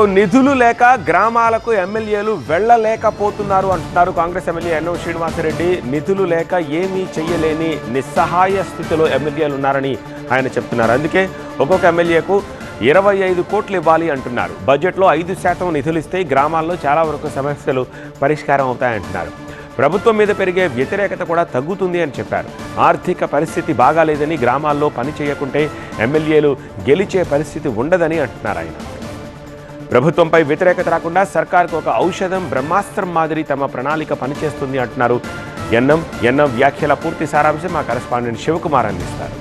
నిధులు లేక గ్రామాలకు ఎమ్మెల్యేలు వెళ్ళలేకపోతున్నారు అంటున్నారు కాంగ్రెస్ ఎమ్మెల్యే ఎన్ఓ శ్రీనివాసరెడ్డి. నిధులు లేక ఏమీ చేయలేని నిస్సహాయ స్థితిలో ఎమ్మెల్యేలు ఉన్నారని ఆయన చెప్తున్నారు. అందుకే ఒక్కొక్క ఎమ్మెల్యేకు ఇరవై ఐదు కోట్లు ఇవ్వాలి అంటున్నారు. బడ్జెట్లో ఐదు శాతం నిధులు ఇస్తే గ్రామాల్లో చాలా వరకు సమస్యలు పరిష్కారం అవుతాయంటున్నారు ప్రభుత్వం మీద పెరిగే వ్యతిరేకత కూడా తగ్గుతుంది అని చెప్పారు. ఆర్థిక పరిస్థితి బాగాలేదని గ్రామాల్లో పని చేయకుంటే ఎమ్మెల్యేలు గెలిచే పరిస్థితి ఉండదని అంటున్నారు ఆయన. ప్రభుత్వంపై వ్యతిరేకత రాకుండా సర్కార్కు ఒక ఔషధం బ్రహ్మాస్త్రం మాదిరి తమ ప్రణాళిక పనిచేస్తుంది అంటున్నారు. ఎన్నం ఎన్నం వ్యాఖ్యల పూర్తి సారాంశం మా కరెస్పాండెంట్ శివకుమార్ అందిస్తారు.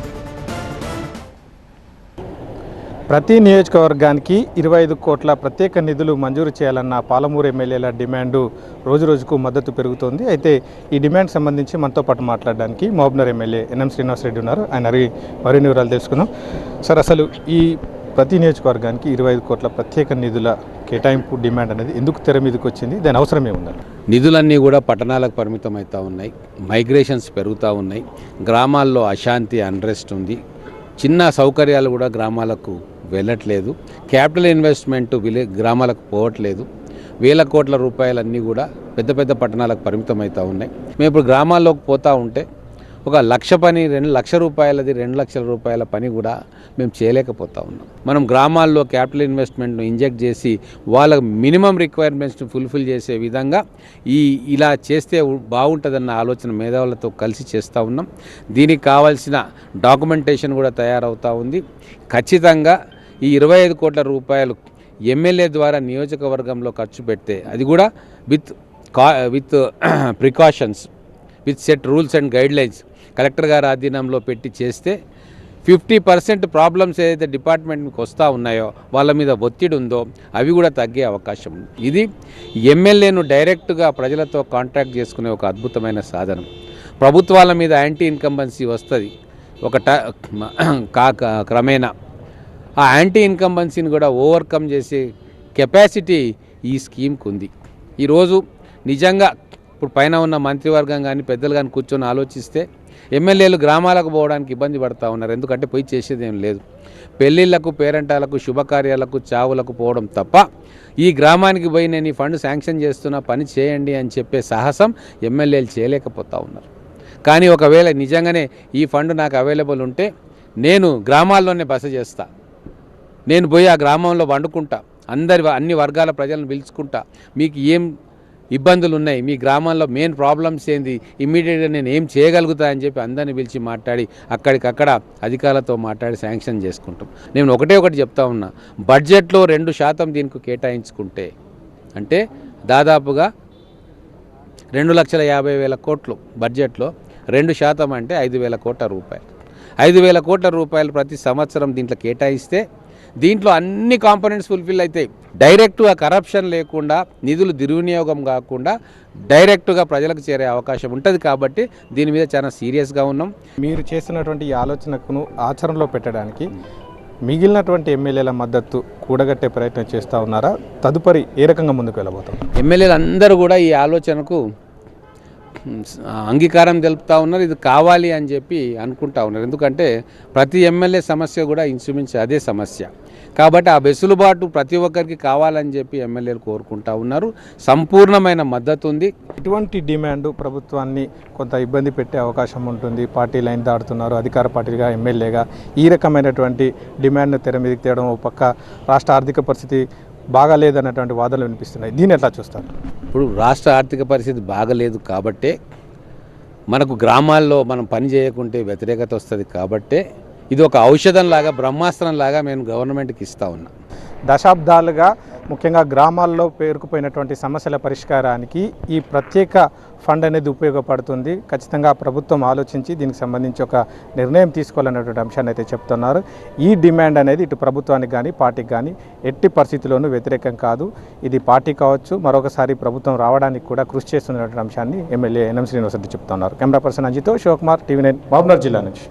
ప్రతి నియోజకవర్గానికి ఇరవై ఐదు కోట్ల ప్రత్యేక నిధులు మంజూరు చేయాలన్న పాలమూరు ఎమ్మెల్యేల డిమాండు రోజు రోజుకు మద్దతు పెరుగుతోంది. అయితే ఈ డిమాండ్ సంబంధించి మనతో పాటు మాట్లాడడానికి మహబూబ్నగర్ ఎమ్మెల్యే ఎన్ఎం శ్రీనివాసరెడ్డి ఉన్నారు. ఆయన అడిగి మరిన్ని వివరాలు తెలుసుకుందాం. సార్ అసలు ఈ ప్రతి నియోజకవర్గానికి ఇరవై ఐదు కోట్ల ప్రత్యేక నిధుల కేటాయింపు డిమాండ్ అనేది ఎందుకు తెర మీదకి వచ్చింది? దాని అవసరం ఏముందండి? నిధులన్నీ కూడా పట్టణాలకు పరిమితం అవుతూ ఉన్నాయి. మైగ్రేషన్స్ పెరుగుతూ ఉన్నాయి. గ్రామాల్లో అశాంతి అన్రెస్ట్ ఉంది. చిన్న సౌకర్యాలు కూడా గ్రామాలకు వెళ్ళట్లేదు. క్యాపిటల్ ఇన్వెస్ట్మెంట్ విలే గ్రామాలకు పోవట్లేదు. వేల కోట్ల రూపాయలన్నీ కూడా పెద్ద పెద్ద పట్టణాలకు పరిమితం అవుతూ ఉన్నాయి. మేము ఇప్పుడు గ్రామాల్లోకి పోతూ ఉంటే ఒక లక్ష పని రెండు లక్ష రూపాయలది రెండు లక్షల రూపాయల పని కూడా మేము చేయలేకపోతా ఉన్నాం. మనం గ్రామాల్లో క్యాపిటల్ ఇన్వెస్ట్మెంట్ను ఇంజెక్ట్ చేసి వాళ్ళ మినిమం రిక్వైర్మెంట్స్ని ఫుల్ఫిల్ చేసే విధంగా ఈ ఇలా చేస్తే బాగుంటుందన్న ఆలోచన మేధావులతో కలిసి చేస్తూ ఉన్నాం. దీనికి కావాల్సిన డాక్యుమెంటేషన్ కూడా తయారవుతూ ఉంది. ఖచ్చితంగా ఈ ఇరవై ఐదు కోట్ల రూపాయలు ఎమ్మెల్యే ద్వారా నియోజకవర్గంలో ఖర్చు పెడితే అది కూడా విత్ కా with precautions with set rules and guidelines. Collector గారి ఆధీనంలో పెట్టి చేస్తే ఫిఫ్టీ పర్సెంట్ ప్రాబ్లమ్స్ ఏదైతే డిపార్ట్మెంట్కి వస్తూ ఉన్నాయో వాళ్ళ మీద ఒత్తిడి ఉందో అవి కూడా తగ్గే అవకాశం ఉంది. ఇది ఎమ్మెల్యేను డైరెక్ట్గా ప్రజలతో కాంటాక్ట్ చేసుకునే ఒక అద్భుతమైన సాధనం. ప్రభుత్వాల మీద యాంటీ ఇన్కంబెన్సీ వస్తుంది. ఒక ట కా- కా- క్రమేణా. ఆ యాంటీ ఇన్కంబెన్సీని కూడా ఓవర్కమ్ చేసే కెపాసిటీ ఈ స్కీమ్కి ఉంది ఈరోజు నిజంగా ఇప్పుడు పైన ఉన్న మంత్రివర్గం కానీ పెద్దలు కానీ కూర్చొని ఆలోచిస్తే ఎమ్మెల్యేలు గ్రామాలకు పోవడానికి ఇబ్బంది పడతా ఉన్నారు. ఎందుకంటే పోయి చేసేది ఏం లేదు. పెళ్ళిళ్ళకు పేరెంటాలకు శుభకార్యాలకు చావులకు పోవడం తప్ప ఈ గ్రామానికి పోయి నేను ఈ ఫండ్ శాంక్షన్ చేస్తున్న పని చేయండి అని చెప్పే సాహసం ఎమ్మెల్యేలు చేయలేకపోతా ఉన్నారు. కానీ ఒకవేళ నిజంగానే ఈ ఫండ్ నాకు అవైలబుల్ ఉంటే నేను గ్రామాల్లోనే బస చేస్తా. నేను పోయి ఆ గ్రామంలో వండుకుంటా. అందరి అన్ని వర్గాల ప్రజలను పిలుచుకుంటా. మీకు ఏం ఇబ్బందులు ఉన్నాయి మీ గ్రామంలో మెయిన్ ప్రాబ్లమ్స్ ఏంది? ఇమ్మీడియట్గా నేను ఏం చేయగలుగుతా అని చెప్పి అందరిని పిలిచి మాట్లాడి అక్కడికక్కడ అధికారులతో మాట్లాడి శాంక్షన్ చేసుకుంటాం. నేను ఒకటే ఒకటి చెప్తా ఉన్నా. బడ్జెట్లో రెండు శాతం దీనికి కేటాయించుకుంటే అంటే దాదాపుగా రెండు లక్షల యాభై వేల కోట్లు బడ్జెట్లో రెండు శాతం అంటే ఐదు వేల కోట్ల రూపాయలు. ఐదు వేల కోట్ల రూపాయలు ప్రతి సంవత్సరం దీంట్లో కేటాయిస్తే దీంట్లో అన్ని కాంపోనెంట్స్ ఫుల్ఫిల్ అవుతాయి డైరెక్ట్గా కరప్షన్ లేకుండా నిధులు దుర్వినియోగం కాకుండా డైరెక్ట్గా ప్రజలకు చేరే అవకాశం ఉంటుంది కాబట్టి దీని మీద చాలా సీరియస్గా ఉన్నాం. మీరు చేస్తున్నటువంటి ఈ ఆలోచనకును ఆచరణలో పెట్టడానికి మిగిలినటువంటి ఎమ్మెల్యేల మద్దతు కూడగట్టే ప్రయత్నం చేస్తూ ఉన్నారా? తదుపరి ఏ రకంగా ముందుకు వెళ్ళబోతున్నారు ఎమ్మెల్యేలు అందరూ కూడా ఈ ఆలోచనకు అంగీకారం తెలుపుతా ఉన్నారు ఇది కావాలి అని చెప్పి అనుకుంటా ఉన్నారు. ఎందుకంటే ప్రతి ఎమ్మెల్యే సమస్య కూడా ఇంచుమించు అదే సమస్య. కాబట్టి ఆ వెసులుబాటు ప్రతి ఒక్కరికి కావాలని చెప్పి ఎమ్మెల్యేలు కోరుకుంటా ఉన్నారు. సంపూర్ణమైన మద్దతు ఉంది. ఇటువంటి డిమాండ్ ప్రభుత్వాన్ని కొంత ఇబ్బంది పెట్టే అవకాశం ఉంటుంది. పార్టీ లైన్ దాడుతున్నారు అధికార పార్టీగా ఎమ్మెల్యేగా. ఈ రకమైనటువంటి డిమాండ్ను తెర మీదకి తేవడం ఒక పక్క రాష్ట్ర ఆర్థిక పరిస్థితి బాగాలేదన్నటువంటి వాదనలు వినిపిస్తున్నాయి. దీన్ని ఎట్లా చూస్తారు? ఇప్పుడు రాష్ట్ర ఆర్థిక పరిస్థితి బాగలేదు కాబట్టే మనకు గ్రామాల్లో మనం పని చేయకుంటే వ్యతిరేకత వస్తుంది కాబట్టే ఇది ఒక ఔషధం లాగా బ్రహ్మాస్త్రం లాగా మేము గవర్నమెంట్కి ఇస్తా ఉన్నాం. దశాబ్దాలుగా ముఖ్యంగా గ్రామాల్లో పేరుకుపోయినటువంటి సమస్యల పరిష్కారానికి ఈ ప్రత్యేక ఫండ్ అనేది ఉపయోగపడుతుంది. ఖచ్చితంగా ప్రభుత్వం ఆలోచించి దీనికి సంబంధించి ఒక నిర్ణయం తీసుకోవాలనేటువంటి అంశాన్ని అయితే చెప్తున్నారు. ఈ డిమాండ్ అనేది ఇటు ప్రభుత్వానికి కానీ పార్టీకి కానీ ఎట్టి పరిస్థితుల్లోనూ వ్యతిరేకం కాదు. ఇది పార్టీ కావచ్చు మరొకసారి ప్రభుత్వం రావడానికి కూడా కృషి చేస్తున్నటువంటి అంశాన్ని ఎమ్మెల్యే ఎన్ఎం శ్రీనివాసరెడ్డి చెప్తున్నారు. కెమెరా పర్సన్ అజితో శివకుమార్ టీవీ నైన్ మహబూబ్నగర్ జిల్లా నుంచి.